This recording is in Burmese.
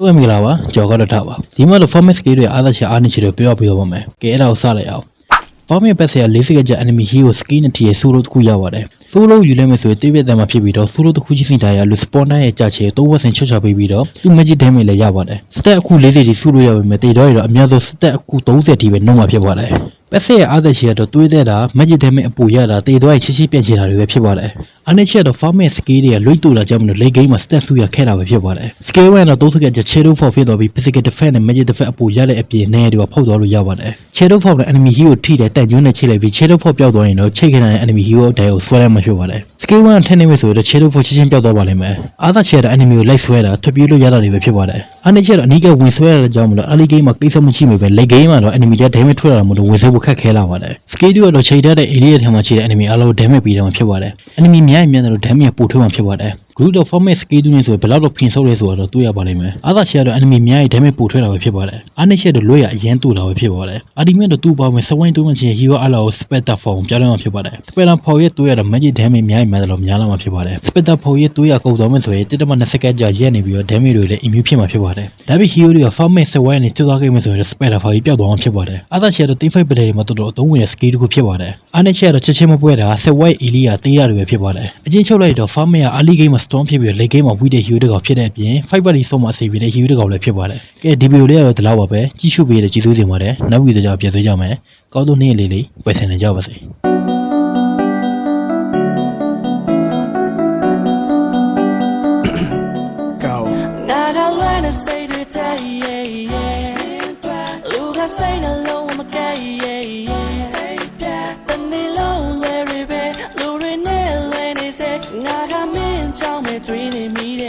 တွေ့မိလားပါကြော်ကတော့ထားပါဒီမှာတော့ format scale တွေအားသက်ချက်အားနည်းချက်တွေပြောပြပေးပါမယ်ကဲအဲ့ဒါကိုစလိုက်အောင် format ပတ်စရာ40ကကြ enemy hero skill နဲ့တည်းရဲ့ solo တစ်ခုရပါတယ် solo ယူလိုက်မယ်ဆိုရင်တိပြည့်တမ်းမှာဖြစ်ပြီးတော့ solo တစ်ခုချင်းစီတိုင်းရလူ spawner ရဲ့ကြာချေ3%ချွတ်ချပေးပြီးတော့သူ magic damage လည်းရပါတယ် stat အခု40ဒီစုလို့ရပါမယ်တေတော့ရတော့အများဆုံး stat အခု30ဒီပဲနှုံးမှာဖြစ်ပါတယ်ပတ်စရာအားသက်ချက်ကတော့တွေးတဲ့တာ magic damage အပူရတာတေတော့ရချစ်ချစ်ပြန့်ချတာတွေပဲဖြစ်ပါတယ်အနည်းချက်တော့ format skill တွေကလွိတ်တူလာကြမလို့ late game မှာ stat စုရခဲ့တာပဲဖြစ်ပါတယ် skill 1တော့30ကကြ shadow fall ဖြစ်သွားပြီး physical defense နဲ့ magic defense အပူရတဲ့အပြင်နေရာတွေပါဖောက်သွားလို့ရပါတယ် shadow fall နဲ့ enemy hero ထိတယ်တက်ကျွန်းနဲ့ချိတ်လိုက်ပြီး shadow fall ပျောက်သွားရင်တော့ချိတ်ခဏတဲ့ enemy hero တိုင်ကိုဆွဲရမှာဖြစ်ပါတယ် skill 1ထည့်နေမယ်ဆိုတော့ shadow fall ချင်းချင်းပျောက်သွားပါလိမ့်မယ်အားသာ shadow enemy ကိုလိုက်ဆွဲတာထွက်ပြေးလို့ရတာတွေပဲဖြစ်ပါတယ် အနည်းချက်တော့အနီးကဝင်ဆွဲရတဲ့ကြောင့်မလို့ early game မှာကိစ္စမရှိမှာပဲ late game မှာတော့ enemy က damage ထွက်လာမှာလို့ဝင်ဆွဲဖို့ခက်ခဲလာပါတယ် skill 2ကတော့ချိန်ထားတဲ့ area ထဲမှာရှိတဲ့ enemy အားလုံး damage ပေးတယ်မှာဖြစ်ပါတယ် enemy များရင်များတယ်လို့ damage ပို့ထွက်မှာဖြစ်ပါတယ် group of format skill 2နဲ့ဆိုဘယ်လောက်တော့ပြင်ဆုပ်လဲဆိုတော့တွေ့ရပါလိမ့်မယ်အားသာချက်တော့ enemy များရင် damage ပို့ထွက်တာပဲဖြစ်ပါတယ်အနည်းချက်တော့လွတ်ရအရင်တူတာပဲဖြစ်ပါတယ် ultimate တော့သူ့ပါဝင်စဝိုင်းတူးမှချင်း hero အလားကို specter form ပြောင်းလဲမှာဖြစ်ပါတယ် specter form ရဲ့တွေ့ရတော့ magic damage များရင်များတယ်လို့များလာမှာဖြစ်ပါတယ် specter form ရဲ့တွေ့ရကုန်သွားမယ်ဆိုရင်1.2စက္ကန့်ကြာရက်နေပြီးတော့ damage တွေလည်း immune ဖြစ်မှာဖြစ်ပါတယ်ဒါပေမဲ့ hero တွေက format စဝိုင်းနဲ့ကျွတ်သွားခဲ့မယ်ဆိုရင် specter form ကြီးပျောက်သွားမှာဖြစ်ပါတယ်အားသာချက်တော့ team fight ပဒေတွေမှာတော်တော်အသုံးဝင်တဲ့ skill တစ်ခုဖြစ်ပါတယ်အနည်းချက်တော့ချက်ချင်းမပွဲတာစဝိုင်း area တေးရတွေပဲဖြစ်ပါတယ်အချင်းချုပ်လိုက်တော့ format က early game မှာ storm ဖြစ်ပြီးတော့ late game မှာ weak တဲ့ hero တကောင်ဖြစ်တဲ့အပြင် fight party ဆုံးမှာအစီအပြေတဲ့ hero တကောင်လည်းဖြစ်ပါတယ်ကဲဒီဗီဒီယိုလေးကတော့ဒီလောက်ပါပဲကြည့်ရှုပေးရတဲ့ကျေးဇူးတင်ပါတယ်နောက်ဗီဒီယိုကြပြန်တွေ့ကြမယ်ကောင်းသောနေ့လေးလေးပဲဆင်နေကြပါစေ wanna say to tell yeah yeah Look I say no low my gay yeah yeah Say that the nilo where it be Lure nail and is it Nga ga min chao me twin me